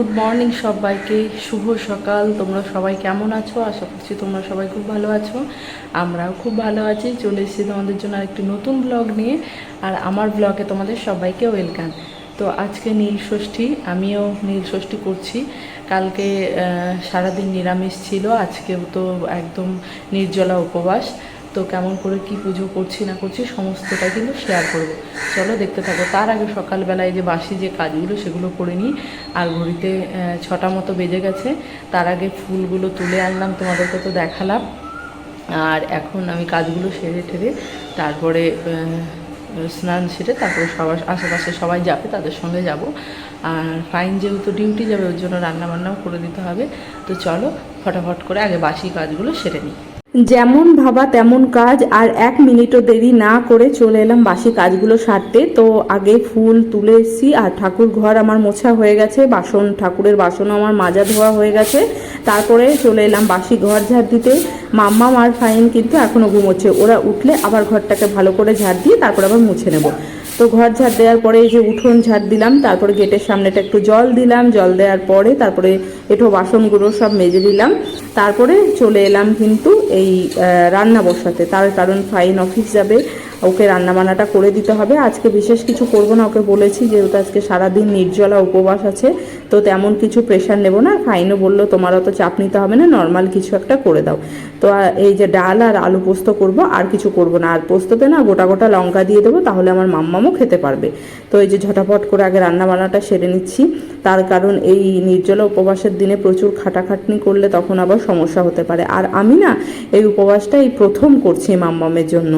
Good morning সবাইকে। শুভ সকাল। তোমরা সবাই কেমন আছো? আশা করছি তোমরা সবাই খুব ভালো আছো। আমরাও খুব ভালো আছি। চলে এসেছি তোমাদের জন্য আরেকটি নতুন ব্লগ নিয়ে। আর আমার ব্লগে তোমাদের সবাইকে ওয়েলকাম তো আজকে নীল ষষ্ঠী। আমিও নীল ষষ্ঠী করছি। কালকে সারাদিন নিরামিষ ছিল। আজকেও তো একদম নির্জলা উপবাস। তো কেমন করে কি পুজো করছি না করছি সমস্তটাই কিন্তু শেয়ার করব। চলো দেখতে থাকো, তার আগে সকালবেলায় যে বাসি যে কাজগুলো সেগুলো করে নিই। আর ঘড়িতে ছটা মতো বেজে গেছে, তার আগে ফুলগুলো তুলে আনলাম, তোমাদেরকে তো দেখালাম। আর এখন আমি কাজগুলো সেরে ঠেরে তারপরে স্নান সেরে তারপরে সবার আশেপাশে সবাই যাবে, তাদের সঙ্গে যাব। আর ফাইন যেহেতু ডিউটি যাবে, ওর জন্য রান্নাবান্নাও করে দিতে হবে। তো চলো, ফটাফট করে আগে বাসি কাজগুলো সেরে নিই। যেমন ভাবা তেমন কাজ, আর এক মিনিটও দেরি না করে চলে এলাম বাসি কাজগুলো সারতে। তো আগে ফুল তুলে এসেছি, আর ঠাকুর ঘর আমার মোছা হয়ে গেছে, বাসন, ঠাকুরের বাসনও আমার মাজা ধোয়া হয়ে গেছে। তারপরে চলে এলাম বাসি ঘর ঝাড় দিতে। মাম্মা আর ফাইন কিন্তু এখনও ঘুমোচ্ছে। ওরা উঠলে আবার ঘরটাকে ভালো করে ঝাড় দিয়ে তারপর আবার মুছে নেব। তো ঘর ঝাড় দেওয়ার পরে এই যে উঠোন ঝাড় দিলাম, তারপরে গেটের সামনেটা একটু জল দিলাম, জল দেওয়ার পরে তারপরে এঠো বাসনগুলো সব মেজে দিলাম। তারপরে চলে এলাম কিন্তু এই রান্না বসাতে, তার কারণ ফাইন অফিস যাবে। ওকে রান্না বান্নাটা করে দিতে হবে। আজকে বিশেষ কিছু করব না, ওকে বলেছি যেহেতু আজকে সারাদিন নির্জলা উপবাস আছে, তো তেমন কিছু প্রেশার নেব না। ফাইনও বলল, তোমার অত চাপ নিতে হবে না নর্মাল কিছু একটা করে দাও। তো এই যে ডাল আর আলু পোস্ত করব, আর কিছু করব না। আর পোস্ততে না গোটা গোটা লঙ্কা দিয়ে দেবো, তাহলে আমার মাম্মামও খেতে পারবে। তো এই যে ঝটাফট করে আগে রান্না বান্নাটা সেরে নিচ্ছি। তার কারণ এই নির্জলা উপবাসের দিনে প্রচুর খাটাখাটনি করলে তখন আবার সমস্যা হতে পারে। আর আমি না এই উপবাসটা এই প্রথম করছি মাম্মামের জন্য।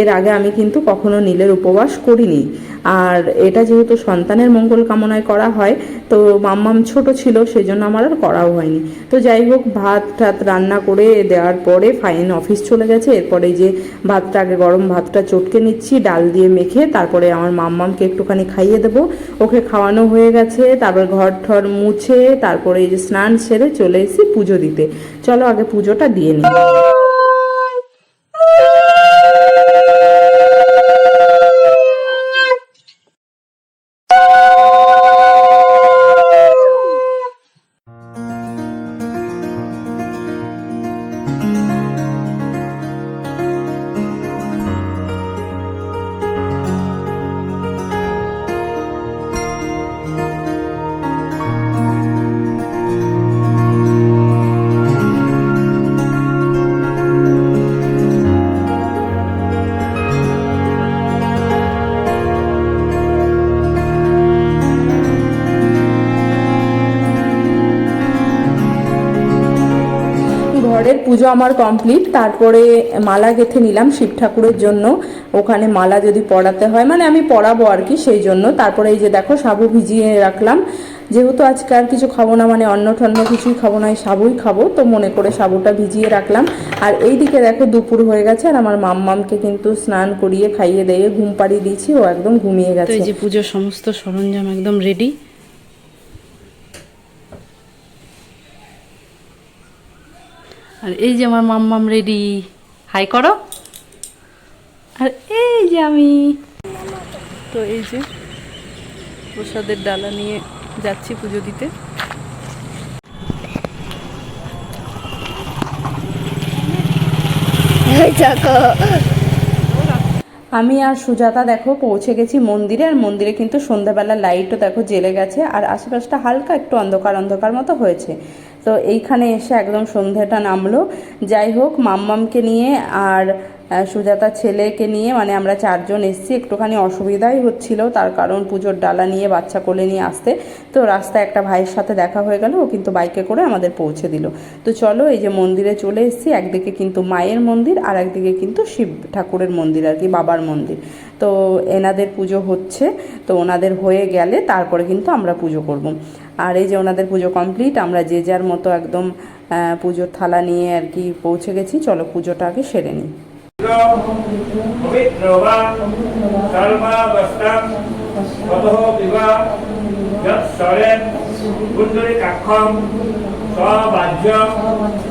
এর আগে আমি কিন্তু কখনো নীলের উপবাস করিনি। আর এটা যেহেতু সন্তানের মঙ্গল কামনায় করা হয়, তো মাম্মাম ছোট ছিল সেই জন্য আমার আর করাও হয়নি। তো যাই হোক, ভাত টাত রান্না করে দেওয়ার পরে ফাইন অফিস চলে গেছে। এরপরে যে ভাতটা, আগে গরম ভাতটা চটকে নিচ্ছি, ডাল দিয়ে মেখে তারপরে আমার মাম্মামকে একটুখানি খাইয়ে দেবো। ওকে খাওয়ানো হয়ে গেছে, তারপর ঘর ঠর মুছে, তারপরে এই যে স্নান সেরে চলে এসেছি পুজো দিতে। চলো আগে পুজোটা দিয়ে নিই। পুজো আমার কমপ্লিট। তারপরে মালা গেঁথে নিলাম শিব ঠাকুরের জন্য। ওখানে মালা যদি পড়াতে হয় মানে আমি পড়াবো আর কি সেই জন্য। তারপরে এই যে দেখো সাবু ভিজিয়ে রাখলাম। যেহেতু আজকে আর কিছু খাব না মানে অন্ন ঠন্ন কিছুই খাব না এই সাবুই খাব তো মনে করে সাবুটা ভিজিয়ে রাখলাম। আর এই দিকে দেখো দুপুর হয়ে গেছে আর আমার মাম্মামকে কিন্তু স্নান করিয়ে খাইয়ে দিয়ে ঘুম পাড়িয়ে দিয়েছি ও একদম ঘুমিয়ে গেছে এই যে পুজোর সমস্ত সরঞ্জাম একদম রেডি আর এই যে আমার মাম্মাম রেডি হাই করো। আর এই যে আমি। তো এই যে প্রসাদের ডালা নিয়ে যাচ্ছি পুজো দিতে। আমি আর সুজাতা দেখো পৌঁছে গেছি মন্দিরে, আর মন্দিরে কিন্তু সন্ধ্যাবেলা লাইটও দেখো জেলে গেছে, আর আশেপাশটা হালকা একটু অন্ধকার অন্ধকার মতো হয়েছে। তো এইখানে এসে একদম সন্ধ্যাটা নামলো। যাই হোক, মাম্মামকে নিয়ে আর আহ, সুজাতার ছেলেকে নিয়ে মানে আমরা চারজন এসেছি একটুখানি অসুবিধাই হচ্ছিল। তার কারণ পুজোর ডালা নিয়ে বাচ্চা কোলে নিয়ে আসতে। তো রাস্তায় একটা ভাইয়ের সাথে দেখা হয়ে গেল ও কিন্তু বাইকে করে আমাদের পৌঁছে দিল। তো চলো এই যে মন্দিরে চলে এসেছি একদিকে কিন্তু মায়ের মন্দির আর একদিকে কিন্তু শিব ঠাকুরের মন্দির আর কি বাবার মন্দির। তো এনাদের পুজো হচ্ছে তো ওনাদের হয়ে গেলে তারপরে কিন্তু আমরা পুজো করব। আর এই যে ওনাদের পুজো কমপ্লিট আমরা যে যার মতো একদম পুজোর থালা নিয়ে আর কি পৌঁছে গেছি। চলো পুজোটা আগে সেরে নিই। পবিত্র বা সর্বাবস্থাম ততঃ বিবা যৎ সরেন কুণ্ডলী কাক্ষম স্ববাহ্য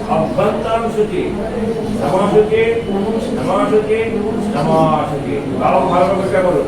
অভ্যন্তরম শুচি নমশুচি নমশুচি নমশুচি বাবা ভালো করুন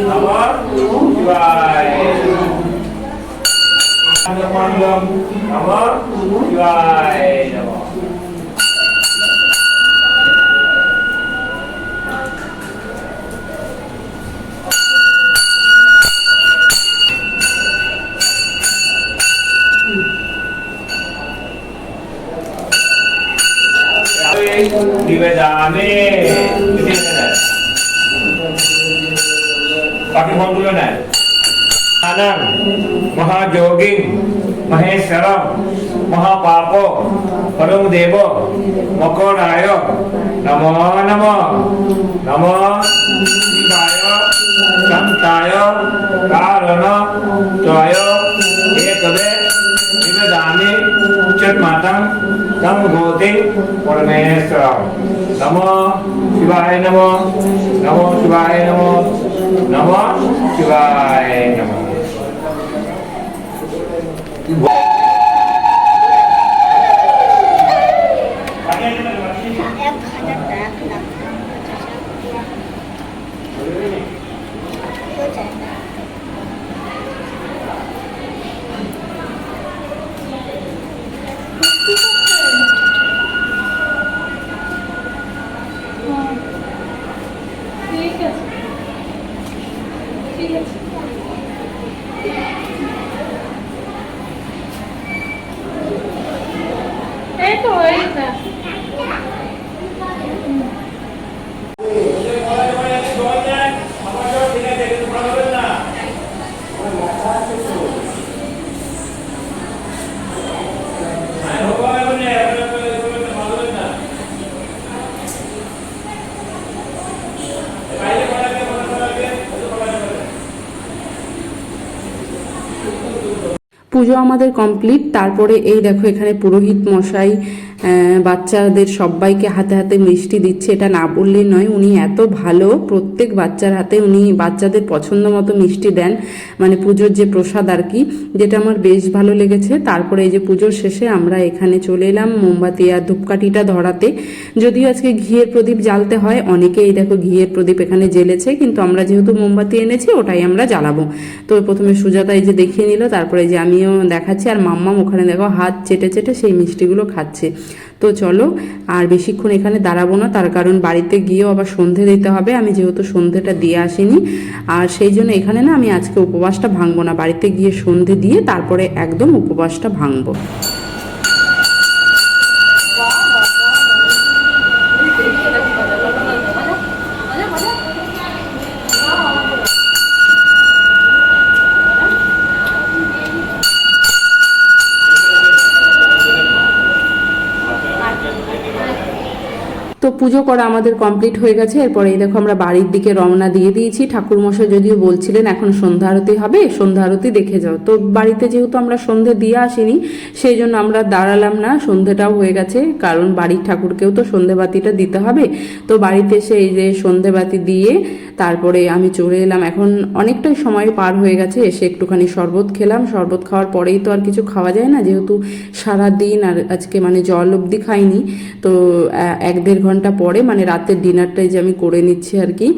নম শিবায় নম শিবায় নম নিবেদামে বাকি ফলগুলো নেয় আনং মহাযোগিং মহেশ্বরম মহাপাপ পরম দেব মকরায় নম নম নম শিবায় সন্তায় কারণ ত্রয় এতদে নিবেদামি উচ্চমাতং তম ভূতি পরমেশ্বর নম শিবায় নম নম শিবায় নম নম শিবায় নম এক হাজার টাকা লাখ কেউ চায় না ঠিক আছে ঠিক আছে এই তো এইটা পুজো আমাদের কমপ্লিট তারপরে এই দেখো এখানে পুরোহিত মশাই বাচ্চাদের সবাইকে হাতে হাতে মিষ্টি দিচ্ছে, এটা না বললেই নয়। উনি এত ভালো, প্রত্যেক বাচ্চার হাতে উনি বাচ্চাদের পছন্দ মতো মিষ্টি দেন। মানে পুজোর যে প্রসাদ আর কি, যেটা আমার বেশ ভালো লেগেছে। তারপরে এই যে পুজোর শেষে আমরা এখানে চলে এলাম মোমবাতি আর ধূপকাঠিটা ধরাতে। যদিও আজকে ঘিয়ের প্রদীপ জ্বালতে হয় অনেকে এই দেখো ঘিয়ের প্রদীপ এখানে জ্বেলেছে, কিন্তু আমরা যেহেতু মোমবাতি এনেছি, ওটাই আমরা জ্বালাবো। তো প্রথমে সুজাতা এই যে দেখিয়ে নিল, তারপরে যে আমিও দেখাচ্ছি, আর মাম্মাম ওখানে দেখো হাত চেটে চেটে সেই মিষ্টিগুলো খাচ্ছে। তো চলো, আর বেশিক্ষণ এখানে দাঁড়াবো না, তার কারণ বাড়িতে গিয়েও আবার সন্ধে দিতে হবে, আমি যেহেতু সন্ধেটা দিয়ে আসিনি। আর সেই জন্য এখানে না আমি আজকে উপবাসটা ভাঙবো না, বাড়িতে গিয়ে সন্ধে দিয়ে তারপরে একদম উপবাসটা ভাঙবো তো পুজো করা আমাদের কমপ্লিট হয়ে গেছে। এরপরে এই দেখো আমরা বাড়ির দিকে রওনা দিয়ে দিয়েছি। ঠাকুরমশাই যদিও বলছিলেন, এখন সন্ধ্যা আরতি হবে, সন্ধ্যা আরতি দেখে যাও। তো বাড়িতে যেহেতু আমরা সন্ধে দিয়ে আসিনি, সেই জন্য আমরা দাঁড়ালাম না। সন্ধেটাও হয়ে গেছে, কারণ বাড়ির ঠাকুরকেও তো সন্ধেবাতিটা দিতে হবে। তো বাড়িতে এসে এই যে সন্ধেবাতি দিয়ে তারপরে আমি চলে এলাম। এখন অনেকটাই সময় পার হয়ে গেছে, এসে একটুখানি শরবত খেলাম। শরবত খাওয়ার পরেই তো আর কিছু খাওয়া যায় না, যেহেতু সারা দিন আর আজকে মানে জল অবধি খাইনি। তো এক দেড় ঘণ্টা পরে মানে রাতের ডিনারটাই যে আমি করে নিচ্ছি আর কি।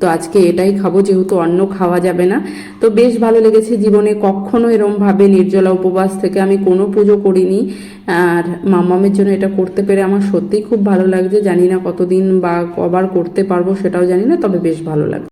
তো আজকে এটাই খাব, যেহেতু অন্য খাওয়া যাবে না। তো বেশ ভালো লেগেছে জীবনে কখনো এরমভাবে নির্জলা উপবাস থেকে আমি কোনো পুজো করিনি। আর মামামের জন্য এটা করতে পেরে আমার সত্যিই খুব ভালো লাগছে। জানি না কতদিন বা কবার করতে পারব সেটাও জানি না, তবে বেশ ভালো লাগছে।